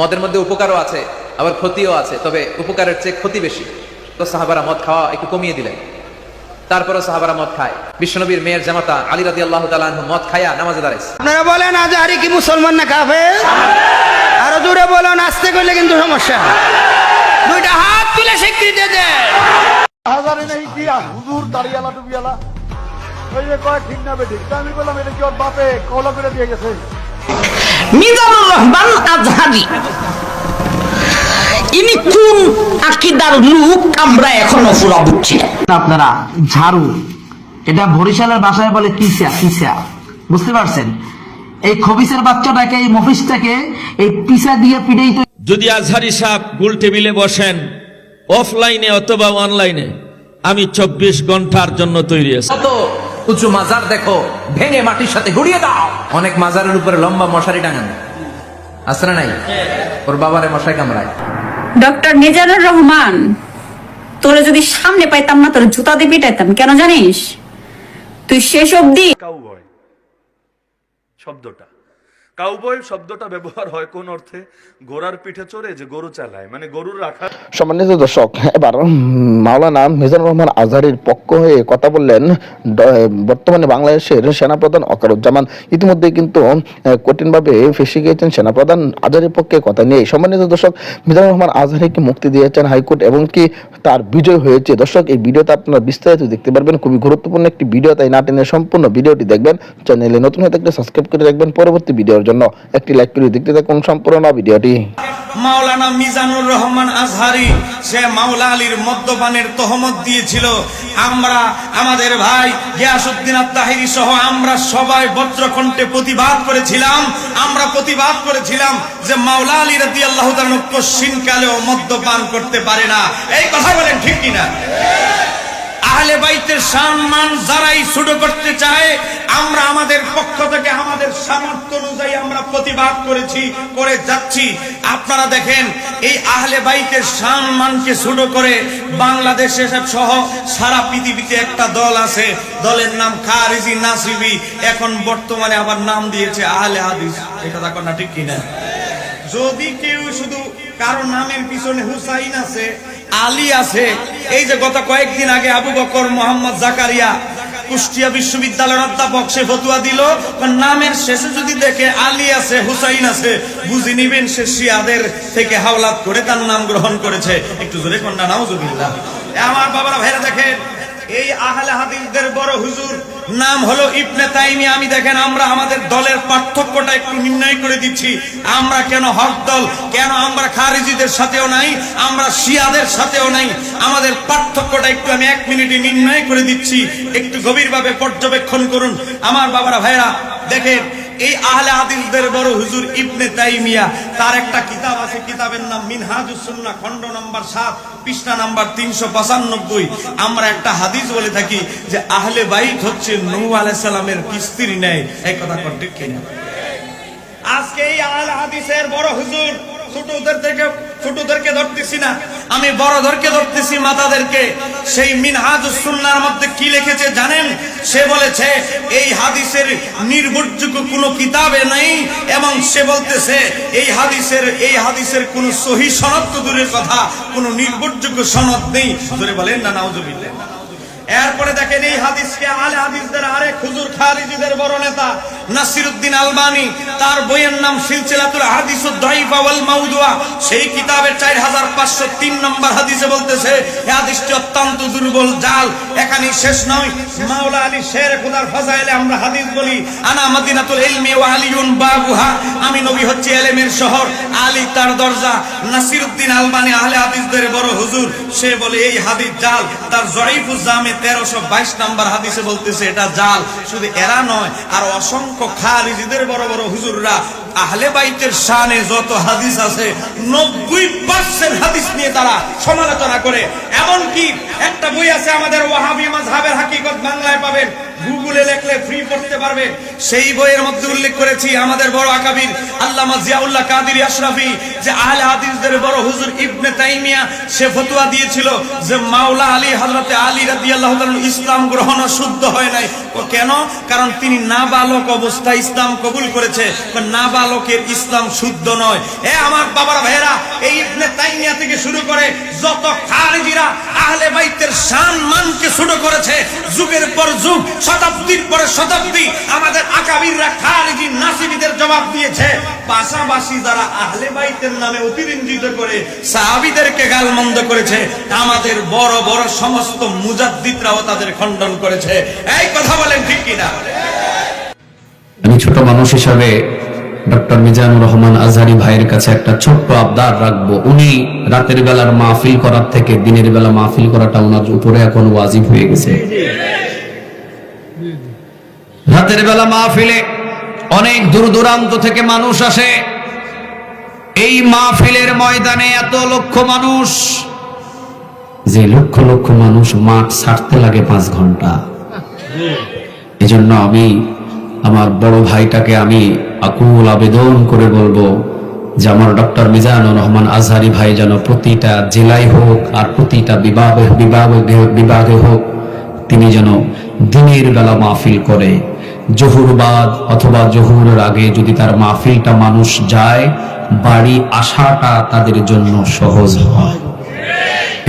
মদের মধ্যে উপকারও আছে আবার ক্ষতিও আছে তবে উপকারের চেয়ে ক্ষতি বেশি। তো সাহাবারা মদ খাওয়া একটু কমিয়ে দিলেন। তারপরে সাহাবারা মদ খায়। বিশ্বনবীর মেয়ের জামাতা আলী রাদি আল্লাহ মদ খায়া নামাজে দাঁড়াইছে। আপনারা বলেন আজহারি কি মুসলমান না কাফে আরও জোরে বলো নাচতে করলে কিন্তু সমস্যা। দুইটা হাত তুলে স্বীকৃতি দেন হাজারে নেই দিয়া হুজুর দাঁড়িয়ালা টুপিয়ালা ওই যে কয় ঠিক না বেঠিক। আমি বললাম এটা কি ওর বাপে? কলা করে দিয়ে গেছে। মিজানুর রহমান আজহারি। ইনি কোন আকিদার লোক আমরা এখনও পুরা বুঝছি না। আপনারা ঝাড়ু। এটা বরিশালের ভাষায় বলে কিসা কিসা। বুঝতে পারছেন? এই খবিসের বাচ্চাটাকে এই মফিসটাকে এই পিসা দিয়ে পিড়েই তো যদি আজহারি সাহেব গোল টেবিলে বসেন অফলাইনে অথবা অনলাইনে আমি চব্বিশ ঘণ্টার জন্য তৈরি আছি। উঁচু মাজার দেখো ভেঙে মাটির সাথে গুড়িয়ে দাও। অনেক মাজারের উপরে লম্বা মশারি টাঙান। আছে না নাই? ওর বাবারে মশাই কামড়ায়। ডক্টর মিজানুর রহমান তোরে যদি সামনে পাইতাম না তোর জুতা দিয়ে পিটাইতাম কেন জানিস? তুই শেষ অবধি কাউবয় শব্দটা। কাউবয় শব্দটা ব্যবহার হয় কোন অর্থে? ঘোড়ার পিঠে চড়ে যে গরু চালায় মানে গরুর রাখা। সম্মানিত দর্শক, এবার মাওলানা মিজানুর রহমান আজহারির পক্ষ হয়ে কথা বললেন বর্তমানে বাংলাদেশের সেনাপ্রধান অকারুজ্জামান। ইতিমধ্যে কিন্তু কঠিনভাবে ফেসে গিয়েছেন সেনাপ্রধান আজহারির পক্ষে কথা নিয়ে। সম্মানিত দর্শক, মিজানুর রহমান আজহারিকে মুক্তি দিয়েছেন হাইকোর্ট এবং কি তার বিজয় হয়েছে। দর্শক, এই ভিডিওতে আপনারা বিস্তারিত দেখতে পারবেন। খুবই গুরুত্বপূর্ণ একটি ভিডিও, তাই না টেনে সম্পূর্ণ ভিডিওটি দেখবেন। চ্যানেলে নতুন হয়ে থাকলে সাবস্ক্রাইব করে রাখবেন। পরবর্তী ভিডিওর জন্য একটি লাইক করে দেখতে থাকুন সম্পূর্ণ ভিডিওটি। মাওলানা মিজানুর রহমান আজহারি, সে মাওলা আলীর মদ্যপানের তহমত দিয়েছিল। আমরা, আমাদের ভাই গিয়াসুদ্দিন আত্মাহিরি সহ আমরা সবাই বজ্রকণ্ঠে প্রতিবাদ করেছিলাম। আমরা প্রতিবাদ করেছিলাম যে মাওলা আলী রাদি আল্লাহ কশিন কালেও মদ্যপান করতে পারে না। এই কথা বলেন ঠিক কিনা? আহলে বাইতের সম্মান যারাই ছোট করতে চায়, আমরা আমাদের পক্ষ থেকে আমাদের সামর্থ্য অনুযায়ী আমরা প্রতিবাদ করেছি, করে যাচ্ছি। আপনারা দেখেন, এই আহলে বাইতের সম্মানকে ছোট করে বাংলাদেশে সহ সারা পৃথিবীতে একটা দল আছে। দলের নাম খারিজি নাসিবি। এখন বর্তমানে আবার নাম দিয়েছে আহলে হাদিস। এই কথা কন্যা ঠিক কিনা? যদি কেউ শুধু কারও নামের পিছনে হুসাইন আছে আলী আছে। এই যে গত কয়েকদিন আগে আবু বকর মোহাম্মদ জাকারিয়া কুষ্টিয়া বিশ্ববিদ্যালয়ের অধ্যাপক, সে ফতুয়া দিল। নামের শেষে যদি দেখে আলী আছে, হুসাইন আছে, বুঝে নিবেন সে শিয়াদের থেকে হাওলাত করে তার নাম গ্রহণ করেছে। একটু জোরে কন্যা, নাউজুবিল্লাহ। আমার বাবারা, ভাইরা দেখেন, এই আহলে হাদিসদের বড় হুজুর নাম হলো ইবনে তাইমি আমি দেখেন, আমরা আমাদের দলের পার্থক্যটা একটু নির্ণয় করে দিচ্ছি। আমরা কেন হক দল? কেন আমরা খারিজিদের সাথেও নাই? আমরা শিয়াদের সাথেও নাই? আমাদের পার্থক্যটা একটু আমি এক মিনিটে নির্ণয় করে দিচ্ছি। একটু গভীরভাবে পর্যবেক্ষণ করুন। আমার বাবারা ভাইরা দেখেন এই আহলে হাদিসদের বড় হুজুর ইবনে তাইমিয়া, তার একটা কিতাব আছে, কিতাবের নাম মিনহাজুস সুন্নাহ, খণ্ড নাম্বার 7 পৃষ্ঠা নাম্বার 395 আমরা একটা হাদিস বলে থাকি যে আহলে বাইত হচ্ছে নূহ আলাইহিস সালামের স্ত্রী নেয় এই কথা করতে কিনা? আজকে এই আহলে হাদিসের বড় হুজুর, ছোটদের থেকে ছোটদেরকে ধরতেছি না। আমি বড়দেরকে ধরতেছি, মাতাদেরকে। সেই মিনহাজুস সুন্নাহর মধ্যে কি লিখেছে জানেন? সে বলেছে, এই হাদিসের নির্ভরযোগ্য কোনো কিতাবে নেই, এবং সে বলতেছে, এই হাদিসের এই হাদিসের কোনো সহি সনদ তো দূরের কথা, কোনো নির্ভরযোগ্য সনদ নেই। ধরে বলেন না, নাউজুবিল্লাহ। এরপরে দেখেন, এই হাদিসকে আলে হাদিসদের আরেক হুজুর খারিজিদের বড় নেতা নাসিরউদ্দিন আলবানি, তার বইয়ের নাম সিলসিলাতুল হাদিস দাইফা ওয়াল মাউদুয়া। সেই কিতাবের 4503 নম্বর হাদিসে বলতেছে এই হাদিসটি অত্যন্ত দুর্বল, জাল। এখানেই শেষ নয়। মাওলা আলী শের খোদার ফাজাইলে আমরা হাদিস বলি, আনা মাদিনাতুল ইলমি ওয়া আলিউন বাবুহা। আমি নবী হচ্ছে এলেমের শহর, আলী তার দরজা। নাসিরউদ্দিন আলবানি আহলে হাদিসদের বড় হুজুর। সে বলে, এই হাদিস জাল। তার জয়ীফুজ জামে তেরোশো বাইশ নাম্বার হাদিসে বলতেছে, এটা জাল। শুধু এরা নয়, আর অসংখ্য খারিজিদের বড় বড় হুজুররা আহলে বাইতের শানে যত হাদিস আছে, নব্বই পার্সেন্ট হাদিস নিয়ে তারা সমালোচনা করে। এমন কি একটা বই আছে আমাদের ওয়াহাবি মাজহাবের হাকিকত বাংলায় পাবেন। গুগলে লেখলে ফ্রি পড়তে পারবে। সেই বইয়ের মধ্যে উল্লেখ করেছি আমাদের বড় আকাবির আল্লামা জিয়াউল্লাহ কাদির আশরাফি, যে আহলে হাদিসদের বড় হুজুর ইবনে তাইমিয়া সে দিয়েছিল যে মাওলা আলী আলী ইসলাম গ্রহণ শুদ্ধ হয় নাই। কেন? কারণ তিনি নাবালক অবস্থায় ইসলাম কবুল করেছে। নাবালকের ইসলাম শুদ্ধ নয়। এ আমার বাবার ভাইয়েরা, এই ইবনে তাইমিয়া থেকে শুরু করে যত খারিজিরা আহলে বাইতের শান মানকে ছোট করেছে, যুগের পর যুগ, শতাব্দীর পরে শতাব্দী, আমাদের আকাবিররা খারিজি নাসিবিদের জবাব দিয়েছে। পাশাপাশি যারা আহলে বাইতের নামে অতিরঞ্জিত করে সাহাবিদেরকে গালমন্দ করেছে, আমাদের বড় বড় সমস্ত মুজাদ্দিদরাও তাদের খণ্ডন করেছে। এই কথা বলেন ঠিক কিনা? আমি ছোট মানুষ হিসাবে ডক্টর মিজানুর রহমান আজহারি ভাইয়ের কাছে একটা ছোট্ট আবদার রাখব। উনি রাতের বেলার মাহফিল করার থেকে দিনের বেলা মাহফিল করাটা ওনার উপরে এখন ওয়াজিব হয়ে গেছে। রাতের বেলা মাহফিলে অনেক দূর দূরান্ত থেকে মানুষ আসে। এই মাহফিলের ময়দানে এত লক্ষ মানুষ। যে লক্ষ লক্ষ মানুষ মাঠ ছাড়তে লাগে পাঁচ ঘণ্টা। এজন্য আমি আমার বড় ভাইটাকে আমি আকুল আবেদন করে বলব যে আমার ডক্টর মিজানুর রহমান আজহারি ভাই যেন প্রতিটা জেলায় হোক আর প্রতিটা বিভাগে বিভাগে বিভাগে হোক, তিনি যেন দিনের বেলা মাহফিল করে। জহুরবাদ অথবা জহুরের আগে যদি তার মাহফিলটা মানুষ যায়, বাড়ি আসাটা তাদের জন্য সহজ হয়।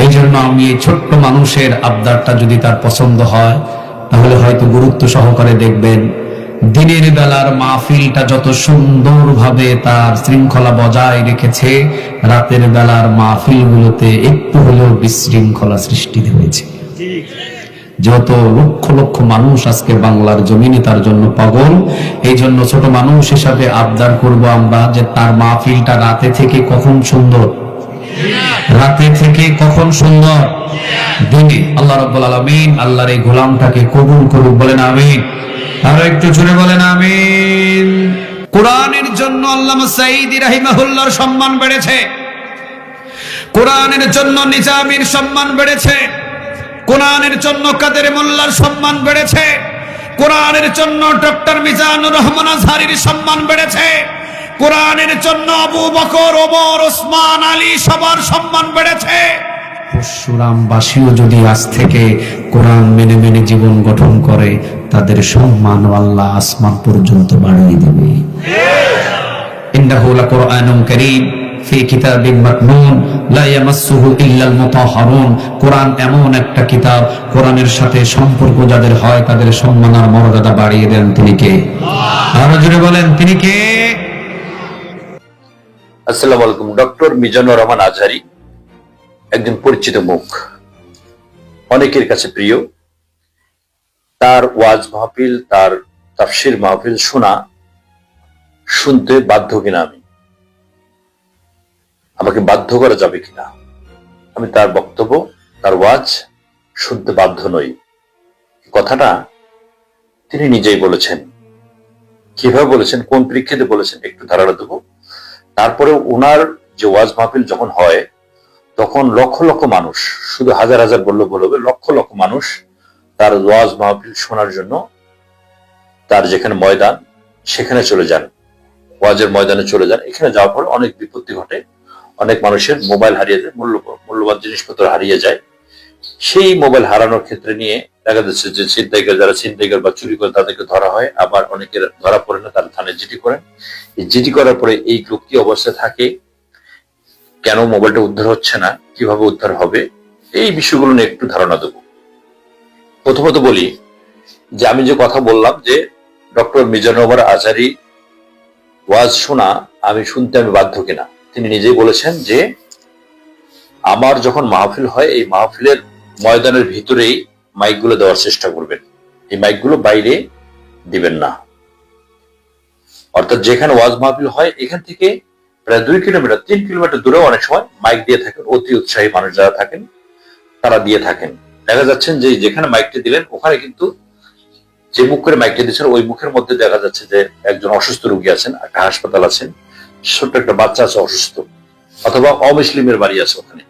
এই জন্য আমি এই ছোট্ট মানুষের আবদারটা যদি তার পছন্দ হয়, তাহলে হয়তো গুরুত্ব সহকারে দেখবেন দিনের বেলার মাহফিলটা যত সুন্দরভাবে তার শৃঙ্খলা বজায় রেখেছে, রাতের বেলার মাহফিলগুলোতে একটু হলেও বিশৃঙ্খলা সৃষ্টি হয়েছে। যত লক্ষ লক্ষ মানুষ আজকে বাংলার জমিনে তার জন্য পাগল, এই জন্য ছোট মানুষ হিসাবে আবদার করব আমরা যে তার মাহফিলটা রাতে থেকে কখন সুন্দর। রাতে থেকে কখন সুন্দর? দিনে আল্লাহ রাব্বুল আলামিন আল্লাহর এই গোলামটাকে কবুল করুক, বলেন আমিন। আরও একটু জোরে বলেন আমিন। কোরআনের জন্য আল্লামা সাঈদী রাহিমাহুল্লাহর সম্মান বেড়েছে। কোরআনের জন্য নিজামীর সম্মান বেড়েছে। কোরআনের জন্য কাদের মোল্লার সম্মান বেড়েছে। কোরআনের জন্য ডক্টর মিজানুর রহমান আজহারির সম্মান বেড়েছে। কোরআনের জন্য আবু বকর, ওমর, ওসমান, আলী সবার সম্মান বেড়েছে। যদি আজ থেকে কোরআন মেনে মেনে জীবন গঠন করে, তাদের সম্মান আল্লাহ আসমান পর্যন্ত বাড়িয়ে দেবে। এমন একটা কিতাব সাথে সম্পর্ক যাদের হয়, তাদের সম্মান আর মর্যাদা বাড়িয়ে দেন তিনি কে? বলেন, তিনি কে? আসসালামু আলাইকুম। ডক্টর মিজানুর রহমান আজহারি, একজন পরিচিত মুখ। অনেকের কাছে প্রিয়। তার ওয়াজ মাহফিল, তার তাফসির মাহফিল শোনা, শুনতে বাধ্য কিনা আমি? আমাকে বাধ্য করা যাবে কিনা? আমি তার বক্তব্য, তার ওয়াজ শুনতে বাধ্য নই। কথাটা তিনি নিজেই বলেছেন। কীভাবে বলেছেন, কোন পরীক্ষাতে বলেছেন, একটু ধারণা দেবো। তারপরে ওনার যে ওয়াজ মাহফিল যখন হয়, তখন লক্ষ লক্ষ মানুষ, শুধু হাজার হাজার বললে বলবে লক্ষ লক্ষ মানুষ তার ওয়াজ মাহফিল শোনার জন্য তার যেখানে ময়দান, সেখানে চলে যান। ওয়াজের ময়দানে চলে যান। এখানে যাওয়ার পর অনেক বিপত্তি ঘটে। অনেক মানুষের মোবাইল হারিয়ে যায়, মূল্য, মূল্যবান জিনিসপত্র হারিয়ে যায়। সেই মোবাইল হারানোর ক্ষেত্রে নিয়ে দেখা যাচ্ছে যে ছিনতাইকার যারা ছিনতাইকার বা চুরি করে তাদেরকে ধরা হয়, আবার অনেকের ধরা পড়ে না, তারা থানায় জিডি করেন এই জিডি করার পরে এই লোক কি অবস্থায় থাকে? কেন মোবাইলটা উদ্ধার হচ্ছে না? কীভাবে উদ্ধার হবে? এই বিষয়গুলো নিয়ে একটু ধারণা দেবো। প্রথমত বলি যে আমি যে কথা বললাম যে ডক্টর মিজানুর আজারি ওয়াজ শোনা, আমি শুনতে আমি বাধ্য কিনা। তিনি নিজেই বলেছেন যে আমার যখন মাহফিল হয়, এই মাহফিলের ময়দানের ভিতরেই মাইকগুলো দেওয়ার চেষ্টা করবেন। এই মাইকগুলো বাইরে দিবেন না। অর্থাৎ যেখানে ওয়াজ মাহফিল হয়, এখান থেকে প্রায় দুই কিলোমিটার, তিন কিলোমিটার দূরেও অনেক সময় মাইক দিয়ে থাকেন। অতি উৎসাহী মানুষ যারা থাকেন, তারা দিয়ে থাকেন। দেখা যাচ্ছেন যে যেখানে মাইকটি দিলেন, ওখানে কিন্তু যে মুখ করে মাইকটি দিচ্ছেন, ওই মুখের মধ্যে দেখা যাচ্ছে যে একজন অসুস্থ রোগী আছেন, একটা হাসপাতাল আছেন, ছোট্ট একটা বাচ্চা আছে অসুস্থ, অথবা অমুসলিমের বাড়ি আছে ওখানে।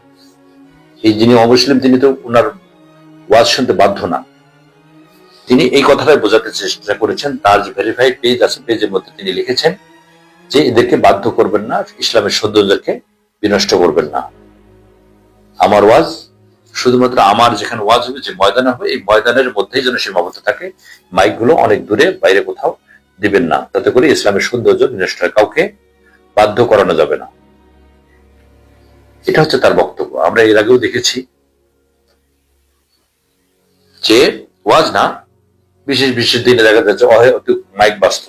এই যিনি অমুসলিম, তিনি তো ওনার ওয়াজ শুনতে বাধ্য না। তিনি এই কথাটাই বোঝাতে চেষ্টা করেছেন তার যে ভেরিফাইড পেজ আছে, পেজের মধ্যে তিনি লিখেছেন যে এদেরকে বাধ্য করবেন না, ইসলামের সৌন্দর্যকে বিনষ্ট করবেন না। আমার ওয়াজ শুধুমাত্র আমার যেখানে ওয়াজ হবে, যে ময়দানে হবে, এই ময়দানের মধ্যেই যেন সীমাবদ্ধ থাকে, মাইকগুলো অনেক দূরে, বাইরে কোথাও দিবেন না। তাতে করে ইসলামের সৌন্দর্য বিনষ্ট হয়, কাউকে বাধ্য করানো যাবে না। এটা হচ্ছে তার বক্তব্য। আমরা এর আগেও দেখেছি যে ওয়াজ না, বিশেষ বিশেষ দিনে দেখা যাচ্ছে অহেতুক মাইক বাস্ত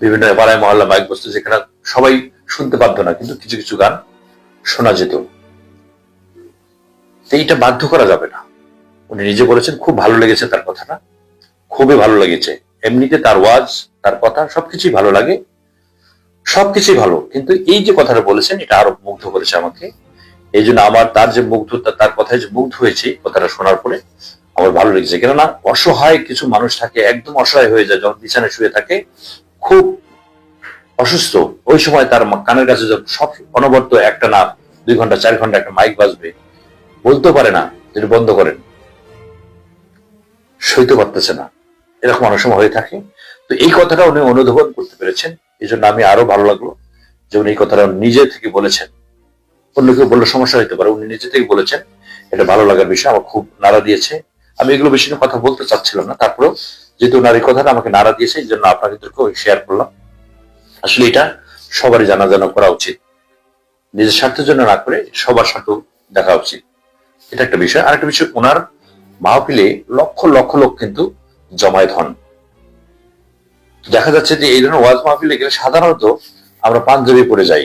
বিভিন্ন পাড়ায় মহল্লা মাইক বসতো যেখানে সবাই শুনতে পারতো না, কিন্তু কিছু কিছু গান শোনা যেত। এইটা বাধ্য করা যাবে না। উনি নিজে বলেছেন, খুব ভালো লেগেছে তার কথাটা। খুবই ভালো লেগেছে। এমনিতে তার ওয়াজ, তার কথা সবকিছুই ভালো লাগে। সবকিছুই ভালো। কিন্তু এই যে কথাটা বলেছেন, এটা আরও মুগ্ধ করেছে আমাকে। এই জন্য আমার তার যে মুগ্ধতা তার কথায় যে মুগ্ধ হয়েছে, কথাটা শোনার পরে আমার ভালো লেগেছে। কেননা অসহায় কিছু মানুষ থাকে, একদম অসহায় হয়ে যায়, যখন বিছানায় শুয়ে থাকে, খুব অসুস্থ। ওই সময় তার কানের কাছে সব অনবরত একটা না, দুই ঘণ্টা, চার ঘণ্টা একটা মাইক বাজবে বলতে পারে না যেটা বন্ধ করেন। সইতে পারতেছে না। এরকম অনেক সময় হয়ে থাকে। তো এই কথাটা উনি অনুধাবন করতে পেরেছেন। এই জন্য আমি আরও ভালো লাগল যে উনি এই কথাটা নিজে থেকে বলেছেন। অন্য কেউ বললে সমস্যা হতে পারে, উনি নিজে থেকে বলেছেন। এটা ভালো লাগার বিষয়, আমার খুব নাড়া দিয়েছে। আমি এগুলো বেশি কথা বলতে চাচ্ছিলাম না, তারপরেও যেহেতু এই কথাটা আমাকে নাড়া দিয়েছে, এই জন্য আপনাদেরকেও শেয়ার করলাম। আসলে এটা সবারই জানা জানা করা উচিত। নিজের স্বার্থের জন্য না করে সবার স্বার্থ দেখা উচিত। এটা একটা বিষয়। আর একটা বিষয়, ওনার মাহফিলে লক্ষ লক্ষ লোক কিন্তু জমায়েত হন। দেখা যাচ্ছে যে এই ধরনের ওয়াজ মাহফিলে গেলে সাধারণত আমরা পাঞ্জাবি পরে যাই।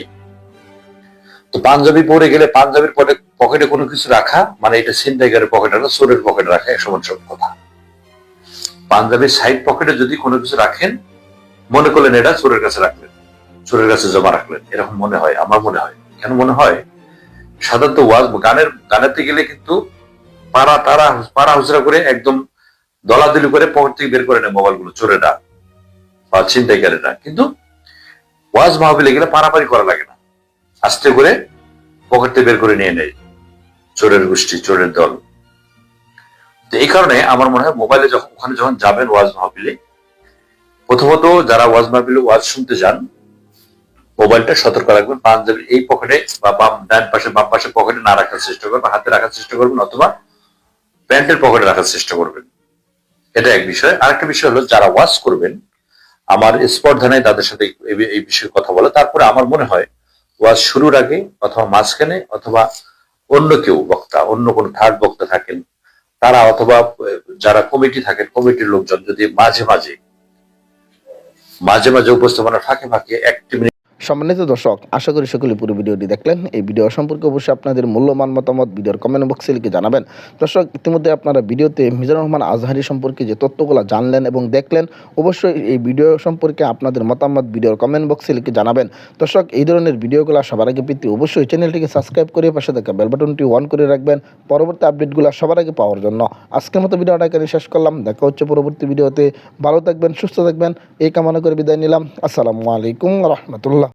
তো পাঞ্জাবি পরে গেলে পাঞ্জাবির পকেটে কোনো কিছু রাখা মানে এটা সিন্দাইগারের পকেটে রাখা চোরের পকেটে রাখা এক সব কথা। পাঞ্জাবির সাইড পকেটে যদি কোনো কিছু রাখেন, মনে করলেন এটা চোরের কাছে রাখলেন চোরের কাছে জমা রাখলেন, এরকম মনে হয়, আমার মনে হয়। কেন মনে হয়? সাধারণত ওয়াজ, গানের, গানাতে গেলে কিন্তু পাড়া, তারা, পাড়া হুজরা করে একদম দলাদলি করে পকেট থেকে বের করে নেয় মোবাইলগুলো চোরেরা বা ছিনতাইকারীরা কিন্তু ওয়াজ মাহবিলে গেলে পারাপারি করা লাগে না। আস্তে করে পকেট বের করে নিয়ে নেয় চোরের গোষ্ঠী, চোরের দল। তো এই কারণে আমার মনে হয় মোবাইলে যখন ওখানে যখন যাবেন ওয়াজ মাহবিলে প্রথমত যারা ওয়াজ মাহবিলে ওয়াজ শুনতে যান, মোবাইলটা সতর্ক রাখবেন পাঞ্জাবির এই পকেটে বা বাম ডান পাশে বাম পাশে পকেটে না রাখার চেষ্টা করবেন, হাতে রাখার চেষ্টা করবেন অথবা প্যান্টের পকেটে রাখার চেষ্টা করবেন। এটা এক বিষয়। আরেকটা বিষয় হলো যারা ওয়াজ করবেন, আমার স্পর্ধা নেই তাদের সাথে এই বিষয়ে কথা বলা। তারপরে আমার মনে হয় ওয়াজ শুরুর আগে অথবা মাঝখানে অথবা অন্য কেউ বক্তা, অন্য কোন থার্ড বক্তা থাকেন, তারা অথবা যারা কমিটি থাকেন কমিটির লোকজন যদি মাঝে মাঝে মাঝে মাঝে উপস্থাপনা ফাঁকে ফাঁকে একটি সম্মানিত দর্শক, আশা করি সকলে পুরো ভিডিওটি দেখলেন। এই ভিডিও সম্পর্কে অবশ্যই আপনাদের মূল্যবান মতামত ভিডিওর কমেন্ট বক্সে লিখে জানাবেন। দর্শক, ইতিমধ্যে আপনারা ভিডিওতে মিজানুর রহমান আজহারি সম্পর্কে যে তথ্যগুলো জানলেন এবং দেখলেন, অবশ্যই এই ভিডিও সম্পর্কে আপনাদের মতামত ভিডিওর কমেন্ট বক্সে লিখে জানাবেন। দর্শক, এই ধরনের ভিডিওগুলো সবার আগে পেতে অবশ্যই চ্যানেলটিকে সাবস্ক্রাইব করে পাশে থাকা বেল বাটনটি অন করে রাখবেন। পরবর্তী আপডেটগুলো সবার আগে পাওয়ার জন্য। আজকের মতো ভিডিওটা এখানে শেষ করলাম। দেখা হচ্ছে পরবর্তী ভিডিওতে ভালো থাকবেন, সুস্থ থাকবেন। এই কামনা করে বিদায় নিলাম। আসসালামু আলাইকুম রহমতুল্লাহ।